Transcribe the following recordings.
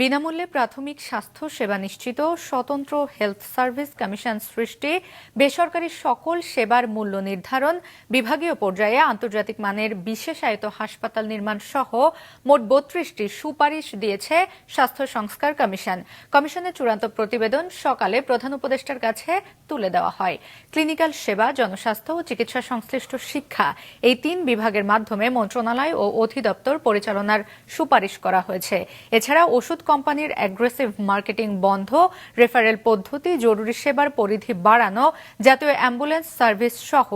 বিনামূল্যে প্রাথমিক স্বাস্থ্য সেবা নিশ্চিত, স্বতন্ত্র হেলথ সার্ভিস কমিশন সৃষ্টি, বেসরকারি সকল সেবার মূল্য নির্ধারণ, বিভাগীয় পর্যায়ে আন্তর্জাতিক মানের বিশেষায়িত হাসপাতাল নির্মাণ সহ মোট বত্রিশটি সুপারিশ দিয়েছে স্বাস্থ্য সংস্কার কমিশন। কমিশনের চূড়ান্ত প্রতিবেদন সকালে প্রধান উপদেষ্টার কাছে তুলে দেওয়া হয়। ক্লিনিক্যাল সেবা, জনস্বাস্থ্য ও চিকিৎসা সংশ্লিষ্ট শিক্ষা এই তিন বিভাগের মাধ্যমে মন্ত্রণালয় ও অধিদপ্তর পরিচালনার সুপারিশ করা হয়েছে। এছাড়া ওষুধ কোম্পানির অ্যাগ্রেসিভ মার্কেটিং বন্ধ রেফারেল পদ্ধতি, জরুরি সেবার পরিধি বাড়ানো, জাতীয় অ্যাম্বুলেন্স সার্ভিস সহ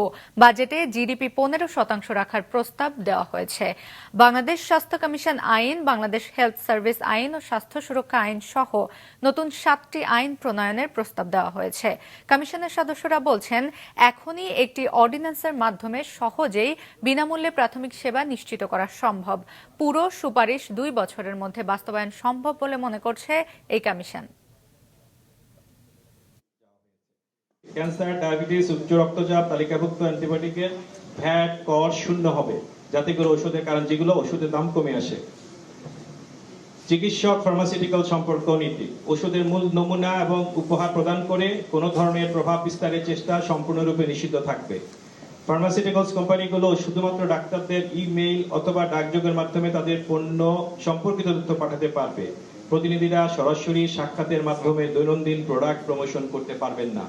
বাজেটে জিডিপি পনেরো শতাংশ রাখার প্রস্তাব দেওয়া হয়েছে। বাংলাদেশ স্বাস্থ্য কমিশন আইন, বাংলাদেশ হেলথ সার্ভিস আইন ও স্বাস্থ্য সুরক্ষা আইন সহ নতুন সাতটি আইন প্রণয়নের প্রস্তাব দেওয়া হয়েছে। কমিশনের সদস্যরা বলছেন, এখনই একটি অর্ডিন্যান্সের মাধ্যমে সহজেই বিনামূল্যে প্রাথমিক সেবা নিশ্চিত করা সম্ভব। পুরো সুপারিশ দুই বছরের মধ্যে বাস্তবায়ন সম্ভব বলে মনে করছে এই কমিশন। ক্যান্সার, ডায়াবেটিস, উচ্চ রক্তচাপ, তালিকাভুক্ত অ্যান্টিবায়োটিকের ভ্যাট কর শূন্য হবে। যাতে করে ওষুধের কারণ যেগুলো ওষুধের দাম কমে আসে। চিকিৎসক ফার্মাসিউটিক্যাল সম্পর্ক নীতি। ওষুধের মূল নমুনা এবং উপহার প্রদান করে কোনো ধরনের প্রভাব বিস্তারের চেষ্টা সম্পূর্ণরূপে নিষিদ্ধ থাকবে। ফার্মাসিউটিক্যালস কোম্পানিগুলো শুধুমাত্র ডাক্তারদের ইমেইল অথবা ডাকযোগের মাধ্যমে তাদের পণ্য সম্পর্কিত তথ্য পাঠাতে পারবে। প্রতিনিধিরা সরাসরি সাক্ষাতের মাধ্যমে দৈনন্দিন প্রোডাক্ট প্রমোশন করতে পারবেন না।